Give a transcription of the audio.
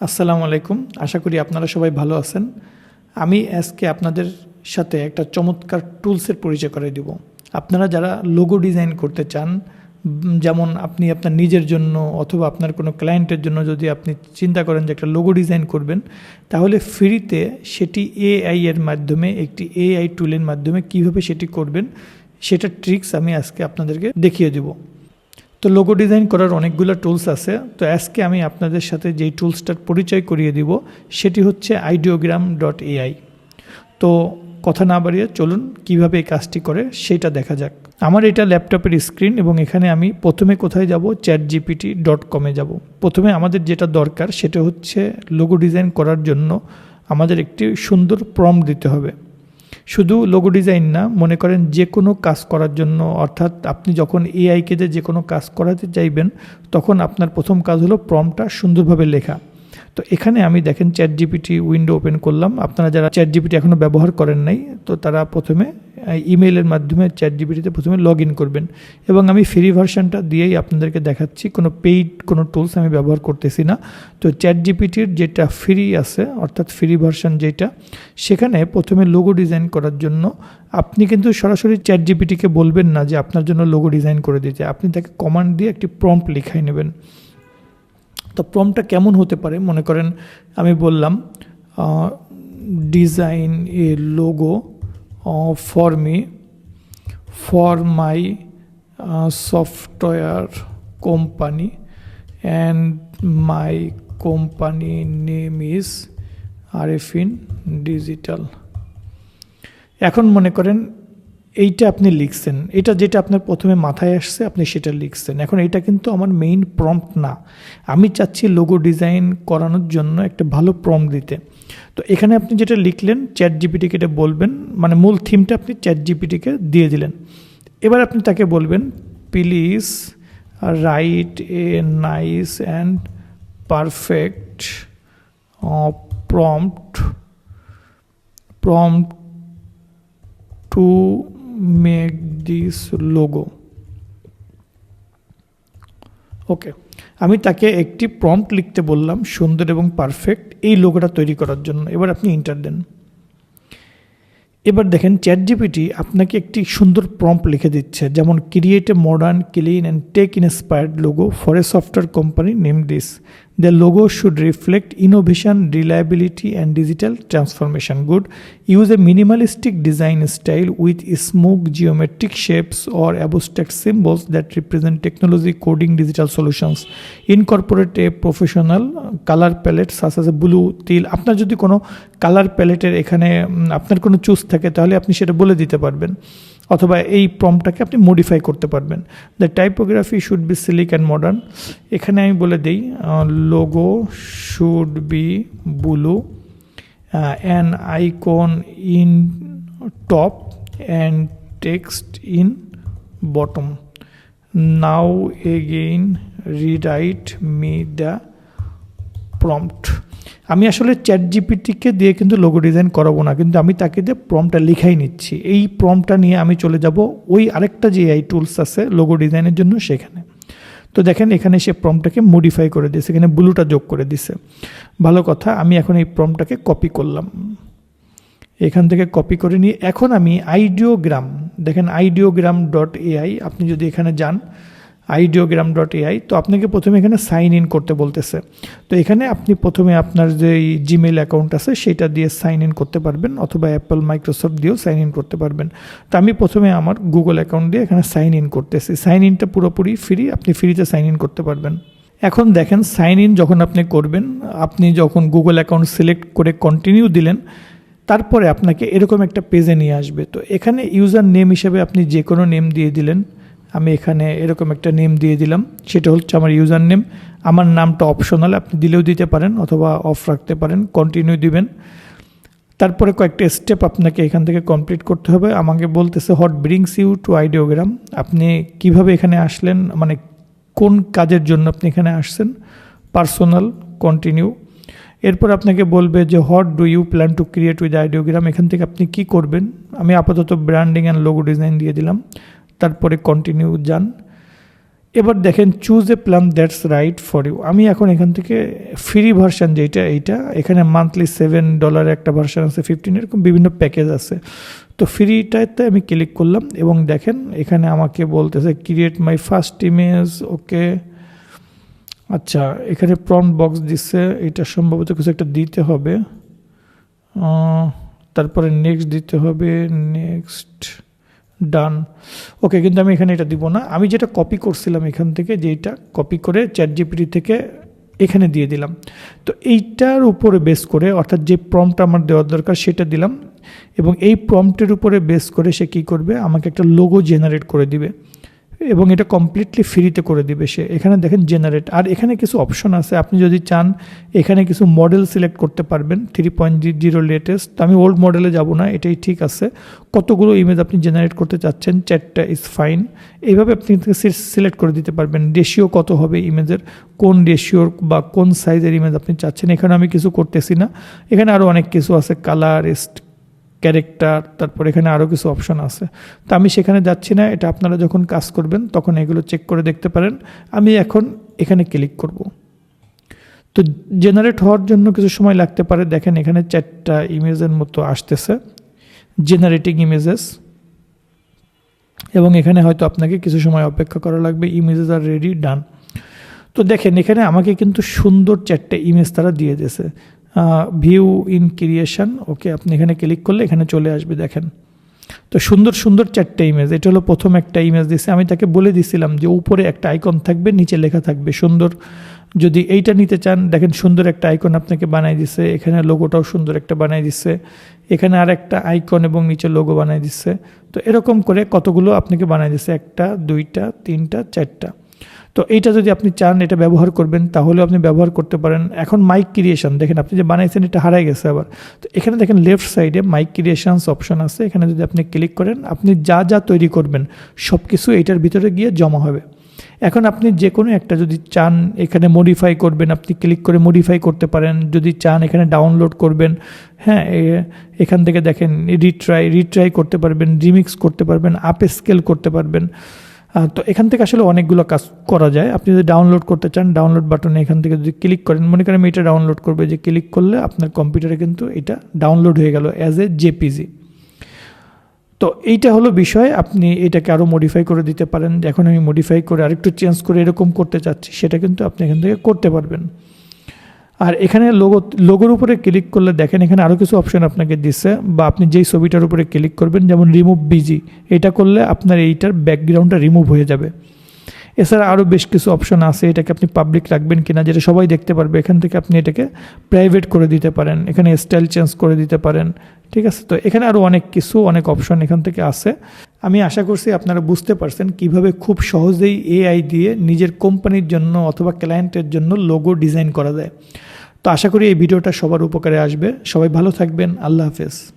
আসসালামু আলাইকুম। আশা করি আপনারা সবাই ভালো আছেন। আমি আজকে আপনাদের সাথে একটা চমৎকার টুলসের পরিচয় করে দিব। আপনারা যারা লোগো ডিজাইন করতে চান, যেমন আপনি আপনার নিজের জন্য অথবা আপনার কোনো ক্লায়েন্টের জন্য যদি আপনি চিন্তা করেন যে একটা লোগো ডিজাইন করবেন, তাহলে ফ্রিতে সেটি এআই এর মাধ্যমে, একটি এআই টুলের মাধ্যমে কীভাবে সেটি করবেন সেটা ট্রিক্স আমি আজকে আপনাদেরকে দেখিয়ে দেবো। তো লোগো ডিজাইন করার অনেকগুলো টুলস আছে। তো আজকে আমি আপনাদের সাথে যেই টুলসটার পরিচয় করিয়ে দিব, সেটি হচ্ছে আইডিওগ্রাম ডট এআই তো কথা না বাড়িয়ে চলুন কীভাবে এই কাজটি করে, সেটা দেখা যাক। আমার এটা ল্যাপটপের স্ক্রিন এবং এখানে আমি প্রথমে কোথায় যাব? চ্যাট জিপিটি ডট কমে যাব। প্রথমে আমাদের যেটা দরকার, সেটা হচ্ছে লোগো ডিজাইন করার জন্য আমাদের একটি সুন্দর প্রম দিতে হবে। শুধু লোগো ডিজাইন না, মনে করেন যে কোনো কাজ করার জন্য, অর্থাৎ আপনি যখন এআইকে যে কোনো কাজ করাতে চাইবেন, তখন আপনার প্রথম কাজ হলো প্রমটা সুন্দরভাবে লেখা। তো এখানে আমি দেখেন চ্যাট জিপিটি উইন্ডো ওপেন করলাম। আপনারা যারা চ্যাট জিপিটি এখনও ব্যবহার করেন নাই, তো তারা প্রথমে ইমেইলের মাধ্যমে চ্যাট জিপিটিতে প্রথমে লগ ইন করবেন। এবং আমি ফ্রি ভার্সানটা দিয়েই আপনাদেরকে দেখাচ্ছি, কোনো পেইড কোনো টুলস আমি ব্যবহার করতেছি না। তো চ্যাট জিপিটির যেটা ফ্রি আছে, অর্থাৎ ফ্রি ভার্সান যেটা, সেখানে প্রথমে লোগো ডিজাইন করার জন্য আপনি কিন্তু সরাসরি চ্যাট জিপিটিকে বলবেন না যে আপনার জন্য লোগো ডিজাইন করে দিতে আপনি তাকে কমান্ড দিয়ে একটি প্রম্পট লিখাই নেবেন। তো প্রমটা কেমন হতে পারে? মনে করেন, আমি বললাম design a logo for me for my software company and my company name is R F digital এখন মনে করেন এইটা আপনি লিখছেন, এটা যেটা আপনার প্রথমে মাথায় আসছে, আপনি সেটা লিখছেন। এখন এটা কিন্তু আমার মেইন প্রম্পট না। আমি চাচ্ছি লোগো ডিজাইন করানোর জন্য একটা ভালো প্রম্পট দিতে। তো এখানে আপনি যেটা লিখলেন চ্যাট জিপিটিকে এটা বলবেন মানে মূল থিমটা আপনি চ্যাট জিপিটিকে দিয়ে দিলেন। এবার আপনি তাকে বলবেন please write a nice and perfect prompt prompt to make this logo okay আমি তাকে একটি প্রম্পট লিখতে বললাম, সুন্দর এবং পারফেক্ট এই লোগোটা তৈরি করার জন্য। এবার আপনি ইন্টার দেন। এবার দেখেন চ্যাট জিপিটি আপনাকে একটি সুন্দর প্রম্পট লিখে দিচ্ছে, যেমন create a modern clean and tech inspired logo for a software company name this the logo should reflect innovation reliability and digital transformation good use a minimalistic design style with smooth geometric shapes or abstract symbols that represent technology coding digital solutions incorporate a professional colour palette such as a blue teal আপনার যদি কোনো colour প্যালেটের এখানে আপনার কোনো choose থাকে, তাহলে আপনি সেটা বলে দিতে পারবেন। অথবা এই প্রমটাকে আপনি মডিফাই করতে পারবেন। The typography should be sleek and modern এখানে আমি বলে দিই logo should be blue an icon in top and text in bottom now again rewrite me the prompt আমি আসলে চ্যাট জিপিটিকে দিয়ে কিন্তু লোগো ডিজাইন করাবো না, কিন্তু আমি তাকে দিয়ে প্রমটা লিখাই নিচ্ছি, এই প্রমটা নিয়ে আমি চলে যাব ওই আরেকটা যে এই টুলস আছে লোগো ডিজাইনের জন্য সেখানে। তো দেখেন এখানে সে প্রমটাকে মডিফাই করে দিয়েছে, এখানে ব্লুটা যোগ করে দিছে ভালো কথা, আমি এখন এই প্রমটাকে কপি করলাম। এখান থেকে কপি করে নিয়ে এখন আমি আইডিওগ্রাম দেখেন আইডিওগ্রাম ডট এআই আপনি যদি এখানে যান আইডিওগ্রাম ডট এআই তো আপনাকে প্রথমে এখানে সাইন ইন করতে বলতেছে। তো এখানে আপনি প্রথমে আপনার যে জিমেল অ্যাকাউন্ট আছে, সেটা দিয়ে সাইন ইন করতে পারবেন, অথবা অ্যাপল মাইক্রোসফট দিয়েও সাইন ইন করতে পারবেন। তো আমি প্রথমে আমার গুগল অ্যাকাউন্ট দিয়ে এখানে সাইন ইন করতেছি। সাইন ইনটা পুরোপুরি ফ্রি আপনি ফ্রিতে সাইন ইন করতে পারবেন। এখন দেখেন সাইন ইন যখন আপনি করবেন, আপনি যখন গুগল অ্যাকাউন্ট সিলেক্ট করে কন্টিনিউ দিলেন, তারপরে আপনাকে এরকম একটা পেজে নিয়ে আসবে। তো এখানে ইউজার নেম হিসেবে আপনি যে কোনো নেম দিয়ে দিলেন আমি এখানে এরকম একটা নেম দিয়ে দিলাম। সেটা হচ্ছে আমার ইউজার নেম আমার নামটা অপশনাল আপনি দিলেও দিতে পারেন অথবা অফ রাখতে পারেন কন্টিনিউ দিবেন। তারপরে কয়েকটা স্টেপ আপনাকে এখান থেকে কমপ্লিট করতে হবে। আমাকে বলতেছে what brings you to Ideogram আপনি কীভাবে এখানে আসলেন? মানে কোন কাজের জন্য আপনি এখানে আসছেন? পার্সোনাল কন্টিনিউ এরপর আপনাকে বলবে যে what do you plan to create with Ideogram এখান থেকে আপনি কি করবেন? আমি আপাতত ব্র্যান্ডিং অ্যান্ড লোগো ডিজাইন দিয়ে দিলাম। তারপরে কন্টিনিউ যান। এবার দেখেন choose a plan that's right for you আমি এখন এখান থেকে ফ্রি ভার্সান যেটা এইটা, এখানে মান্থলি সেভেন ডলার একটা ভার্সান আছে ফিফটিন এরকম বিভিন্ন প্যাকেজ আছে। তো ফ্রিটাতে আমি ক্লিক করলাম এবং দেখেন, এখানে আমাকে বলতেছে create my first image okay. আচ্ছা এখানে প্রন বক্স দিচ্ছে এটা সম্ভবত কিছু একটা দিতে হবে। তারপরে নেক্সট দিতে হবে নেক্সট ডান ওকে কিন্তু আমি এখানে এটা দিব না। আমি যেটা কপি করছিলাম এখান থেকে, যে যেটা কপি করে চ্যাট জিপিটি থেকে এখানে দিয়ে দিলাম। তো এইটার উপরে বেস করে, অর্থাৎ যে প্রম্পট আমার দেওয়ার দরকার সেটা দিলাম এবং এই প্রম্পটের উপরে বেস করে সে কী করবে? আমাকে একটা লোগো জেনারেট করে দিবে। এবং এটা কমপ্লিটলি ফ্রিতে করে দিবে সে। এখানে দেখেন জেনারেট আর এখানে কিছু অপশন আছে। আপনি যদি চান, এখানে কিছু মডেল সিলেক্ট করতে পারবেন থ্রি পয়েন্ট জিরো লেটেস্ট তো আমি ওল্ড মডেলে যাব না, এটাই ঠিক আছে। কতগুলো ইমেজ আপনি জেনারেট করতে চাচ্ছেন চ্যাটটা ইজ ফাইন এইভাবে আপনি সিলেক্ট করে দিতে পারবেন রেশিও কত হবে ইমেজের কোন রেশিওর বা কোন সাইজের ইমেজ আপনি চাচ্ছেন। এখানে আমি কিছু করতেছি না। এখানে আরও অনেক কিছু আছে কালার ক্যারেক্টার তারপর এখানে আরও কিছু অপশন আছে। তো আমি সেখানে যাচ্ছি না, এটা আপনারা যখন কাজ করবেন, তখন এগুলো চেক করে দেখতে পারেন। আমি এখন এখানে ক্লিক করব। তো জেনারেট হওয়ার জন্য কিছু সময় লাগতে পারে। দেখেন এখানে চারটা ইমেজের মতো আসতেছে। জেনারেটিং ইমেজেস এবং এখানে হয়তো আপনাকে কিছু সময় অপেক্ষা করা লাগবে। ইমেজেস আর রেডি ডান তো দেখেন এখানে আমাকে কিন্তু সুন্দর চারটে ইমেজ তারা দিয়ে দিয়েছে। ভিউ ইন ক্রিয়েশন ওকে আপনি এখানে ক্লিক করলে এখানে চলে আসবে, দেখেন। তো সুন্দর সুন্দর চারটে ইমেজ এটা হলো প্রথম একটা ইমেজ দিছে। আমি তাকে বলে দিছিলাম যে উপরে একটা আইকন থাকবে, নিচে লেখা থাকবে সুন্দর। যদি এইটা নিতে চান, দেখেন সুন্দর একটা আইকন আপনাকে বানাই দিছে, এখানে লোগোটাও সুন্দর একটা বানাই দিচ্ছে এখানে আর একটা আইকন এবং নিচে লোগো বানাই দিচ্ছে তো এরকম করে কতগুলো আপনাকে বানাই দিচ্ছে একটা, দুইটা, তিনটা, চারটা। তো এইটা যদি আপনি চান, এটা ব্যবহার করবেন, তাহলেও আপনি ব্যবহার করতে পারেন। এখন মাইক ক্রিয়েশন দেখেন আপনি যে বানাইছেন, এটা হারাই গেছে আবার। তো এখানে দেখেন লেফট সাইডে মাইক ক্রিয়েশনস অপশন আছে। এখানে যদি আপনি ক্লিক করেন, আপনি যা যা তৈরি করবেন সব কিছু এইটার ভিতরে গিয়ে জমা হবে। এখন আপনি যে কোনো একটা যদি চান, এখানে মডিফাই করবেন, আপনি ক্লিক করে মডিফাই করতে পারেন। যদি চান, এখানে ডাউনলোড করবেন। হ্যাঁ এখান থেকে দেখেন রিট্রাই রিট্রাই করতে পারবেন রিমিক্স করতে পারবেন আপ স্কেল করতে পারবেন। তো এখান থেকে আসলে অনেকগুলো কাজ করা যায়। আপনি যদি ডাউনলোড করতে চান ডাউনলোড বাটনে এখান থেকে যদি ক্লিক করেন, মনে করেন আমি এটা ডাউনলোড করবে যে ক্লিক করলে আপনার কম্পিউটারে কিন্তু এটা ডাউনলোড হয়ে গেল অ্যাজ এ জেপিজি তো এইটা হলো বিষয়, আপনি এটাকে আরও মডিফাই করে দিতে পারেন। এখন আমি মডিফাই করে আরেকটু চেঞ্জ করে এরকম করতে চাচ্ছি, সেটা কিন্তু আপনি এখান থেকে করতে পারবেন। আর এখানে লোগো লোগোর উপরে ক্লিক করলে দেখেন এখানে আরও কিছু অপশন আপনাকে দিচ্ছে বা আপনি যেই ছবিটার উপরে ক্লিক করবেন, যেমন রিমুভ বিজি এটা করলে আপনার এইটার ব্যাকগ্রাউন্ডটা রিমুভ হয়ে যাবে। এছাড়া আরও বেশ কিছু অপশন আছে, এটাকে আপনি পাবলিক রাখবেন কিনা যেটা সবাই দেখতে পারবে, এখান থেকে আপনি এটাকে প্রাইভেট করে দিতে পারেন, এখানে স্টাইল চেঞ্জ করে দিতে পারেন, ঠিক আছে? তো এখানে আরও অনেক কিছু, অনেক অপশন এখান থেকে আছে। আমি আশা করছি আপনারা বুঝতে পারছেন কীভাবে খুব সহজেই এআই দিয়ে নিজের কোম্পানির জন্য অথবা ক্লায়েন্টের জন্য লোগো ডিজাইন করা যায়। তো আশা করি এই ভিডিওটা সবার উপকারে আসবে। সবাই ভালো থাকবেন। আল্লাহ হাফেজ।